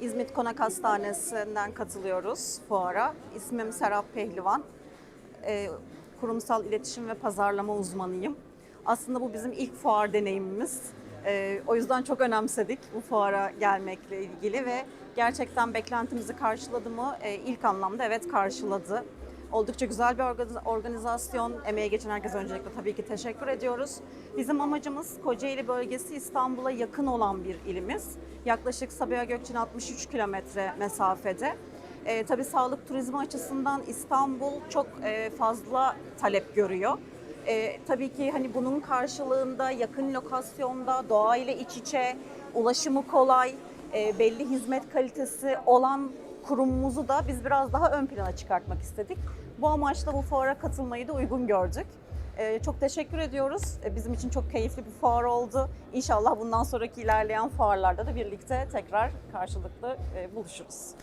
İzmit Konak Hastanesi'nden katılıyoruz fuara. İsmim Serap Pehlivan. Ee, kurumsal iletişim ve pazarlama uzmanıyım. Aslında bu bizim ilk fuar deneyimimiz. Ee, o yüzden çok önemsedik bu fuara gelmekle ilgili ve gerçekten beklentimizi karşıladı mı? Ee, ilk anlamda evet karşıladı. Oldukça güzel bir organiz- organizasyon. Emeğe geçen herkese öncelikle tabii ki teşekkür ediyoruz. Bizim amacımız Kocaeli bölgesi İstanbul'a yakın olan bir ilimiz. Yaklaşık Sabiha Gökçen 63 kilometre mesafede. Ee, tabii sağlık turizmi açısından İstanbul çok e, fazla talep görüyor. Ee, tabii ki hani bunun karşılığında yakın lokasyonda doğayla iç içe, ulaşımı kolay, e, belli hizmet kalitesi olan kurumumuzu da biz biraz daha ön plana çıkartmak istedik. Bu amaçla bu fuara katılmayı da uygun gördük. Ee, çok teşekkür ediyoruz. Ee, bizim için çok keyifli bir fuar oldu. İnşallah bundan sonraki ilerleyen fuarlarda da birlikte tekrar karşılıklı e, buluşuruz.